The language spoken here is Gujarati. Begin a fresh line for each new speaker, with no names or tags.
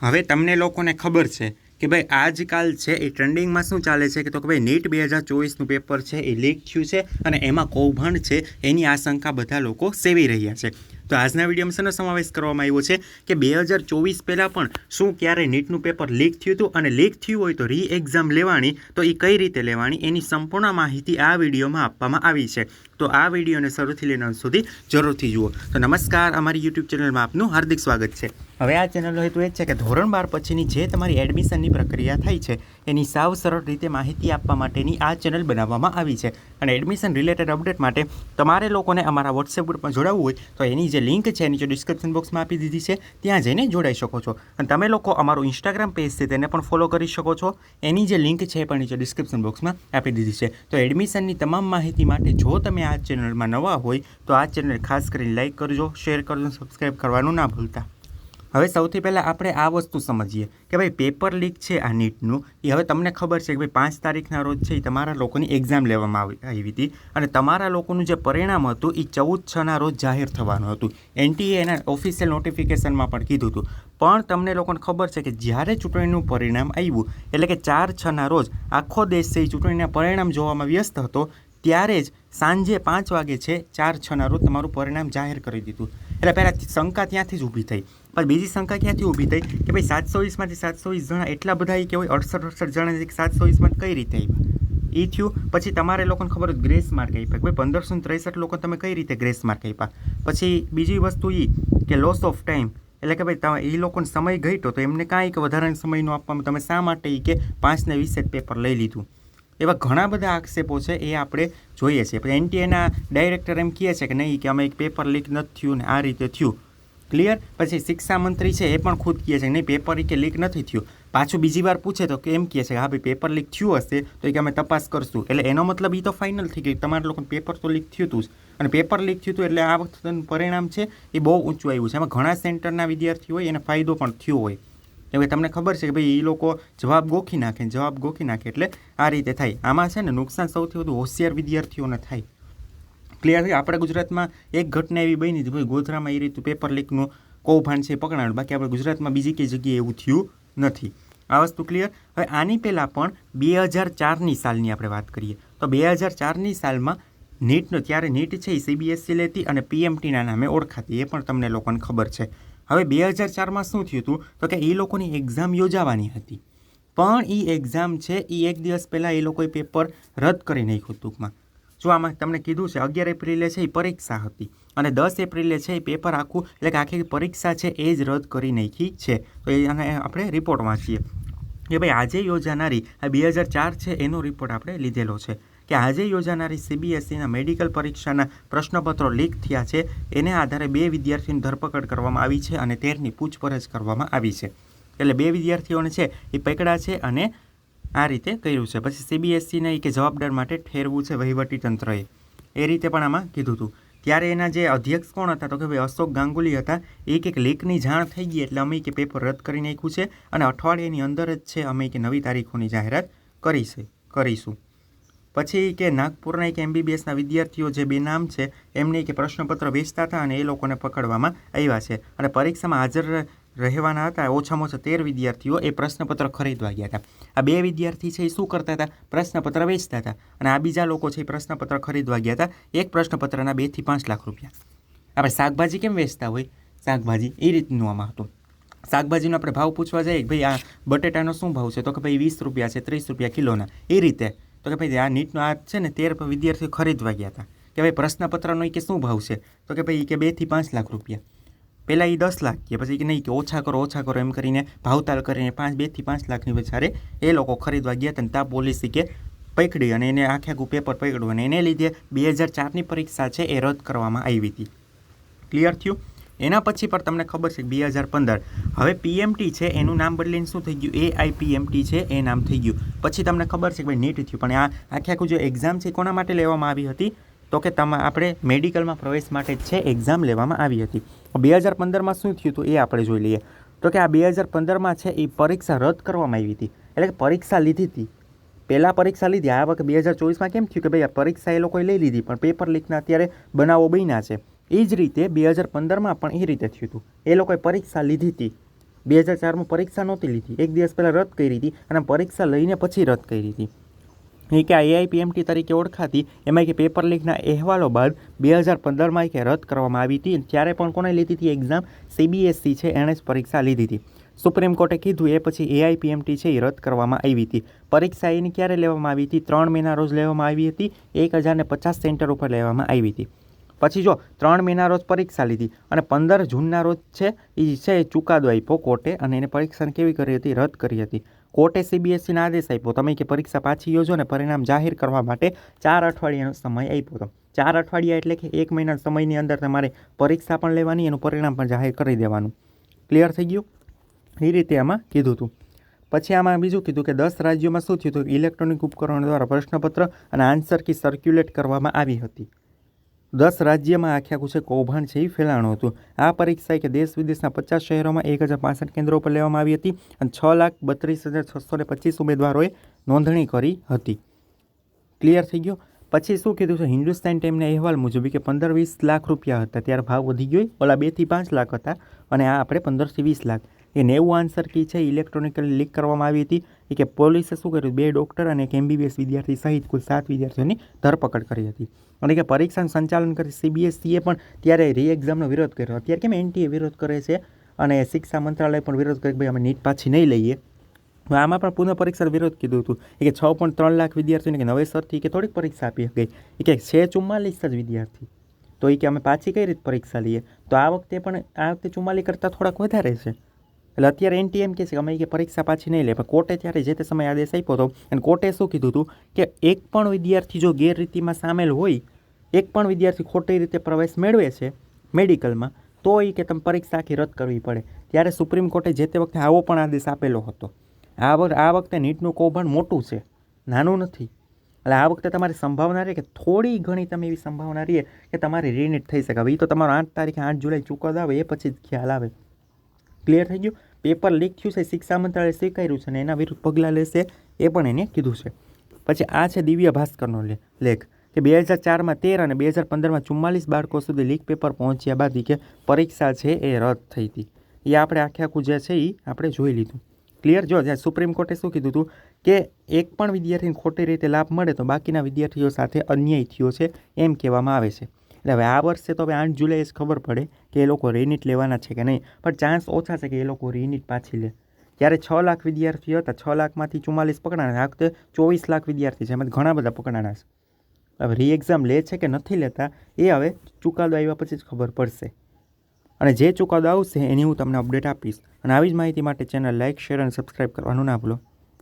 હવે તમને લોકોને ખબર છે કે ભાઈ આજકાલ છે એ ટ્રેન્ડિંગમાં શું ચાલે છે કે તો કે ભાઈ નીટ બે હજાર ચોવીસનું પેપર છે એ લીક થયું છે અને એમાં કૌભાંડ છે એની આશંકા બધા લોકો સેવી રહ્યા છે. તો આજના વિડીયોમાં શેનો સમાવેશ કરવામાં આવ્યો છે કે બે હજાર ચોવીસ પહેલાં પણ શું ક્યારે નીટનું પેપર લીક થયું હતું અને લીક થયું હોય તો રી એક્ઝામ લેવાની તો એ કઈ રીતે લેવાની એની સંપૂર્ણ માહિતી આ વિડીયોમાં આપવામાં આવી છે. તો આ વિડીયોને શરૂથી લઈને અંત સુધી જરૂરથી જુઓ. તો નમસ્કાર, અમારી યુટ્યુબ ચેનલમાં આપનું હાર્દિક સ્વાગત છે. હવે આ ચેનલનો હેતુ એ જ છે કે ધોરણ બાર પછીની જે તમારી એડમિશનની પ્રક્રિયા થઈ છે, એની સાવ સરળ રીતે માહિતી આપવા માટેની આ ચેનલ બનાવવામાં આવી છે. અને એડમિશન રિલેટેડ અપડેટ માટે તમારે લોકોને અમારા વોટ્સએપ ગ્રુપમાં જોડાવવું હોય તો એની જે લિંક છે નીચે ડિસ્ક્રિપ્શન બોક્સમાં આપી દીધી છે, ત્યાં જઈને જોડાઈ શકો છો. અને તમે લોકો અમારું ઇન્સ્ટાગ્રામ પેજ છે તેને પણ ફોલો કરી શકો છો. એની જે લિંક છે પણ નીચે ડિસ્ક્રિપ્શન બોક્સમાં આપી દીધી છે. તો એડમિશનની તમામ માહિતી માટે જો તમે આ ચેનલમાં નવા હોય, તો આ ચેનલ ખાસ કરીને લાઇક કરજો શેર કરજો સબસ્ક્રાઈબ કરવાનું ના ભૂલતા. હવે સૌથી પહેલાં આપણે આ વસ્તુ સમજીએ કે ભાઈ પેપર લીક છે આ નીટનું. એ હવે તમને ખબર છે કે ભાઈ પાંચ તારીખના રોજ છે એ તમારા લોકોની એક્ઝામ લેવામાં આવી હતી. અને તમારા લોકોનું જે પરિણામ હતું એ ચૌદ છના રોજ જાહેર થવાનું હતું. એનટીએ એના ઓફિશિયલ નોટિફિકેશનમાં પણ કીધું હતું. પણ તમને લોકોને ખબર છે કે જ્યારે ચૂંટણીનું પરિણામ આવ્યું, એટલે કે ચાર છના રોજ આખો દેશ છે એ ચૂંટણીના પરિણામ જોવામાં વ્યસ્ત હતો, ત્યારે જ સાંજે પાંચ વાગે છે ચાર છના રોજ તમારું પરિણામ જાહેર કરી દીધું. એટલે પહેલાં શંકા ત્યાંથી જ ઊભી થઈ. પણ બીજી શંકા ક્યાંથી ઊભી થઈ કે ભાઈ સાતસો વીસમાંથી સાતસો વીસ જણા એટલા બધા એ કહેવાય અડસઠ અડસઠ જણા સાતસો વીસમાં કઈ રીતે આવ્યા? એ થયું, પછી તમારે લોકોને ખબર હોય ગ્રેસ માર્ક આપ્યા ભાઈ પંદરસો ત્રેસઠ લોકો તમે કઈ રીતે ગ્રેસ માર્ક આપ્યા? પછી બીજી વસ્તુ એ કે લોસ ઓફ ટાઈમ એટલે કે ભાઈ તમે એ લોકોને સમય ઘટ્યો તો એમને કાંઈ કે વધારાના સમયનો આપવામાં તમે શા માટે એ કે પાંચને વીસે જ પેપર લઈ લીધું? એવા ઘણા બધા આક્ષેપો છે એ આપણે જોઈએ છીએ. એનટીએના ડાયરેક્ટર એમ કહે છે કે નહીં કે અમે એક પેપર લીક નથી થયું ને આ રીતે થયું. ક્લિયર પછી શિક્ષા મંત્રી છે, એ પણ ખુદ કહે છે નહીં પેપર કે લીક નથી થયું. પાછું બીજી વાર પૂછે તો કેમ કહે છે કે હા ભાઈ પેપર લીક થયું હશે, તો એ કે અમે તપાસ કરશું. એટલે એનો મતલબ એ તો ફાઇનલ થઈ ગયું. તમારા લોકોને પેપર તો લીક થયું હતું જ. અને પેપર લીક થયું હતું એટલે આ વખતનું પરિણામ છે, એ બહુ ઊંચું આવ્યું છે. એમાં ઘણા સેન્ટરના વિદ્યાર્થીઓ હોય, એને ફાયદો પણ થયો હોય. કેમ તમને ખબર છે કે ભાઈ એ લોકો જવાબ ગોખી નાખે જવાબ ગોખી નાખે એટલે આ રીતે થાય. આમાં છે ને નુકસાન સૌથી વધુ હોશિયાર વિદ્યાર્થીઓને થાય. ક્લિયર થઈ આપણે ગુજરાતમાં એક ઘટના એવી બની હતી, ભાઈ, ગોધરામાં એ રીતનું પેપર લીકનું કૌભાંડ છે પકડાણ બાકી આપણે ગુજરાતમાં બીજી કઈ જગ્યાએ એવું થયું નથી. આ વસ્તુ ક્લિયર હવે આની પહેલાં પણ બે હજાર ચારની સાલની આપણે વાત કરીએ. તો બે હજાર ચારની સાલમાં નીટનો ત્યારે નીટ છે એ સીબીએસસી લેતી અને પીએમટીના નામે ઓળખાતી, એ પણ તમને લોકોને ખબર છે. હવે બે હજાર ચારમાં શું થયું હતું? તો કે એ લોકોની એક્ઝામ યોજાવાની હતી. પણ એ એક્ઝામ છે એ એક દિવસ પહેલાં એ લોકોએ પેપર રદ કરી નાખ્યું ટૂંકમાં. જો આમાં તમને કીધું છે, અગિયાર એપ્રિલે છે એ પરીક્ષા હતી અને દસ એપ્રિલે છે એ પેપર આખું, એટલે કે આખી પરીક્ષા છે એ જ રદ કરી નાખી છે. તો એને આપણે રિપોર્ટ વાંચીએ. કે ભાઈ આજે યોજાનારી આ બે હજાર ચાર છે એનો રિપોર્ટ આપણે લીધેલો છે. કે આજે યોજાનારી સીબીએસઈના મેડિકલ પરીક્ષાના પ્રશ્નપત્રો લીક થયા છે, એને આધારે બે વિદ્યાર્થીની ધરપકડ કરવામાં આવી છે અને તેરની પૂછપરછ કરવામાં આવી છે. એટલે બે વિદ્યાર્થીઓને છે એ પકડા છે અને આ રીતે કર્યું છે. પછી સીબીએસસીને કે જવાબદાર માટે ઠેરવું છે વહીવટી તંત્રએ એ રીતે પણ આમાં કીધું હતું. ત્યારે એના જે અધ્યક્ષ કોણ હતા તો કે ભાઈ અશોક ગાંગુલી હતા એક એક લેખની જાણ થઈ ગઈ એટલે અમે કે પેપર રદ કરી નાખ્યું છે અને અઠવાડિયાની અંદર જ છે અમે કે નવી તારીખોની જાહેરાત કરી છે, કરીશું. પછી કે નાગપુરના એક એમબીબીએસના વિદ્યાર્થીઓ જે બે નામ છે એમને કે પ્રશ્નપત્ર વેચતા હતા અને એ લોકોને પકડવામાં આવ્યા છે. અને પરીક્ષામાં હાજર રહેવાના હતા. ઓછામાં ઓછા તેર વિદ્યાર્થીઓ એ પ્રશ્નપત્ર ખરીદવા ગયા હતા. આ બે વિદ્યાર્થી છે એ શું કરતા હતા? પ્રશ્નપત્ર વેચતા હતા. અને આ બીજા લોકો છે એ પ્રશ્નપત્ર ખરીદવા ગયા હતા. એક પ્રશ્નપત્રના બેથી પાંચ લાખ રૂપિયા. આપણે શાકભાજી કેમ વેચતા હોય? શાકભાજી એ રીતનું આમાં હતું. શાકભાજીનો આપણે ભાવ પૂછવા જઈએ કે ભાઈ આ બટેટાનો શું ભાવ છે? તો કે ભાઈ વીસ રૂપિયા છે, ત્રીસ રૂપિયા કિલોના. એ રીતે. તો કે ભાઈ આ નીટનો આ છે ને તેર વિદ્યાર્થીઓ ખરીદવા ગયા હતા. કે ભાઈ પ્રશ્નપત્રનો કે શું ભાવ છે? તો કે ભાઈ કે બેથી પાંચ લાખ રૂપિયા. પહેલાં એ દસ લાખ કે પછી કે નહીં કે ઓછા કરો ઓછા કરો એમ કરીને ભાવતાલ કરીને પાંચ બેથી પાંચ લાખની વચારે એ લોકો ખરીદવા ગયા હતા ત્યાં પોલિસી કે પકડી અને એને આખે આખું પેપર પકડ્યું અને એને લીધે બે હજાર ચારની પરીક્ષા છે એ રદ કરવામાં આવી હતી. ક્લિયર થયું? એના પછી પણ તમને ખબર છે બે હજાર પંદર. હવે પીએમટી છે, એનું નામ બદલીને શું થઈ ગયું? એ આઈપીએમટી છે, એ નામ થઈ ગયું. પછી તમને ખબર છે કે ભાઈ નીટ થયું, પણ આ આખે આખું જે એક્ઝામ છે કોના માટે લેવામાં આવી હતી? તો કે તમે, આપણે મેડિકલમાં પ્રવેશ માટે છે એક્ઝામ લેવામાં આવી હતી. બે હજાર પંદરમાં શું થયું હતું એ આપણે જોઈ લઈએ. તો કે આ બે હજાર પંદરમાં છે એ પરીક્ષા રદ કરવામાં આવી હતી. એટલે કે પરીક્ષા લીધી હતી. પહેલાં પરીક્ષા લીધી. આ વખતે બે હજાર ચોવીસમાં કેમ થયું કે ભાઈ આ પરીક્ષા એ લોકોએ લઈ લીધી, પણ પેપર લીકના અત્યારે બનાવો બન્યા છે. એ જ રીતે બે હજાર પંદરમાં પણ એ રીતે થયું હતું. એ લોકોએ પરીક્ષા લીધી હતી. બે હજાર ચારમાં પરીક્ષા નહોતી લીધી. એક દિવસ પહેલાં રદ કરી હતી અને પરીક્ષા લઈને પછી રદ કરી હતી. કે આ એઆઈપીએમટી તરીકે ઓળખાતી, એમાં કે પેપર લીકના અહેવાલો બાદ બે હજાર પંદરમાં કે રદ કરવામાં આવી હતી ત્યારે પણ કોને લીધી હતી એક્ઝામ? સીબીએસસી છે, એણે જ પરીક્ષા લીધી હતી. સુપ્રીમ કોર્ટે કીધું, એ પછી એઆઈપીએમટી છે એ રદ કરવામાં આવી હતી. પરીક્ષા એની ક્યારે લેવામાં આવી હતી? ત્રણ મહિના રોજ લેવામાં આવી હતી, એક હજારને પચાસ સેન્ટર ઉપર લેવામાં આવી હતી. પછી જો ત્રણ મહિના રોજ પરીક્ષા લીધી અને પંદર જૂનના રોજ છે એ છે એ ચુકાદો આપ્યો કોર્ટે અને એને પરીક્ષાને કેવી કરી હતી? રદ કરી હતી. કોર્ટે સીબીએસસીને આદેશ આપ્યો. તમે કે પરીક્ષા પાછી યોજો અને પરિણામ જાહેર કરવા માટે ચાર અઠવાડિયાનો સમય આપ્યો હતો. ચાર અઠવાડિયા એટલે કે એક મહિના સમયની અંદર તમારે પરીક્ષા પણ લેવાની, એનું પરિણામ પણ જાહેર કરી દેવાનું. ક્લિયર થઈ ગયું? એ રીતે આમાં કીધું હતું. પછી આમાં બીજું કીધું કે દસ રાજ્યોમાં શું થયું હતું? ઇલેક્ટ્રોનિક ઉપકરણો દ્વારા પ્રશ્નપત્ર અને આન્સર કી સર્ક્યુલેટ કરવામાં આવી હતી. દસ રાજ્યમાં આખે આખું છે, કૌભાંડ છે એ ફેલાણું હતું. આ પરીક્ષા કે દેશ વિદેશના પચાસ શહેરોમાં એક હજાર પાસઠ કેન્દ્રો પર લેવામાં આવી હતી અને છ લાખ બત્રીસ હજાર છસો ને પચીસ ઉમેદવારોએ નોંધણી કરી હતી. ક્લિયર થઈ ગયો? પછી શું કીધું છે? હિન્દુસ્તાન ટાઈમના અહેવાલ મુજબ કે પંદર વીસ લાખ રૂપિયા હતા, ત્યારે ભાવ વધી ગયો. ઓલા બેથી પાંચ લાખ હતા અને આ આપણે પંદરથી વીસ લાખ. એ નેવું આન્સર કી છે ઇલેક્ટ્રોનિકલી લીક કરવામાં આવી હતી. એ કે પોલીસે શું કર્યું? બે ડૉક્ટર અને એક એમબીબીએસ વિદ્યાર્થી સહિત કુલ સાત વિદ્યાર્થીઓની ધરપકડ કરી હતી. અને કે પરીક્ષાનું સંચાલન કરી સીબીએસસીએ પણ ત્યારે રી એક્ઝામનો વિરોધ કર્યો. અત્યારે કેમ એનટીએ વિરોધ કરે છે? અને શિક્ષા મંત્રાલય પણ વિરોધ કરે ભાઈ અમે નીટ પાછી નહીં લઈએ. આમાં પણ પુનઃ પરીક્ષા વિરોધ કીધું હતું. કે છ પોઈન્ટ ત્રણ લાખ વિદ્યાર્થીઓને કે નવેસરથી કે થોડીક પરીક્ષા આપી ગઈ. કે છે ચુમ્માલીસ જ વિદ્યાર્થી. તો એ કે અમે પાછી કઈ રીતે પરીક્ષા લઈએ? તો આ વખતે પણ આ વખતે ચુમ્માલી કરતાં થોડાક વધારે છે. એટલે અત્યારે એનટી એમ કહે છે કે અમે કે પરીક્ષા પાછી નહીં લે, પણ કોર્ટે ત્યારે જે તે સમયે આદેશ આપ્યો હતો, અને કોર્ટે શું કીધું હતું કે એક પણ વિદ્યાર્થી જો ગેરરીતિમાં સામેલ હોય, એક પણ વિદ્યાર્થી ખોટી રીતે પ્રવેશ મેળવે છે મેડિકલમાં, તો એ કે તમે પરીક્ષા આખી રદ કરવી પડે. ત્યારે સુપ્રીમ કોર્ટે જે તે વખતે આવો પણ આદેશ આપેલો હતો. આ આ વખતે નીટનું કૌભાંડ મોટું છે, નાનું નથી. એટલે આ વખતે તમારી સંભાવના રહે કે થોડી ઘણી તમે એવી સંભાવના રહે કે તમારી રીનીટ થઈ શકે. હવે એ તો તમારો આઠ તારીખે આઠ જુલાઈ ચૂકવત આવે, એ પછી જ ખ્યાલ આવે. ક્લિયર થઈ ગયું? પેપર લીક થયું છે, શિક્ષા મંત્રાલય સ્વીકાર્યું છે અને એના વિરુદ્ધ પગલાં લેશે એ પણ એને કીધું છે. પછી આ છે દિવ્ય ભાસ્કરનો લેખ કે બે હજાર ચારમાં તેર અને બે હજાર પંદરમાં ચુમ્માલીસ બાળકો સુધી લીક પેપર પહોંચ્યા બાદ કે પરીક્ષા છે એ રદ થઈ હતી. એ આપણે આખે આખું જે છે એ આપણે જોઈ લીધું. ક્લિયર? જો જ્યાં સુપ્રીમ કોર્ટે શું કીધું હતું કે એક પણ વિદ્યાર્થીને ખોટી રીતે લાભ મળે તો બાકીના વિદ્યાર્થીઓ સાથે અન્યાય થયો છે એમ કહેવામાં આવે છે. એટલે હવે આ વર્ષે તો હવે આઠ જુલાઈ જ ખબર પડે કે એ લોકો રિનિટ લેવાના છે કે નહીં. પણ ચાન્સ ઓછા છે કે એ લોકો રિનિટ પાછી લે. ત્યારે છ લાખ વિદ્યાર્થીઓ હતા, છ લાખમાંથી ચુમ્માલીસ પકડાણા આ વખતે ચોવીસ લાખ વિદ્યાર્થી છે. એમાં ઘણા બધા પકડાણા છે. હવે રી એક્ઝામ લે છે કે નથી લેતા, એ હવે ચુકાદો આવ્યા પછી જ ખબર પડશે. અને જે ચુકાદો આવશે એની હું તમને અપડેટ આપીશ. અને આવી જ માહિતી માટે ચેનલ લાઇક શેર અને સબસ્ક્રાઈબ કરવાનું ના ભૂલો.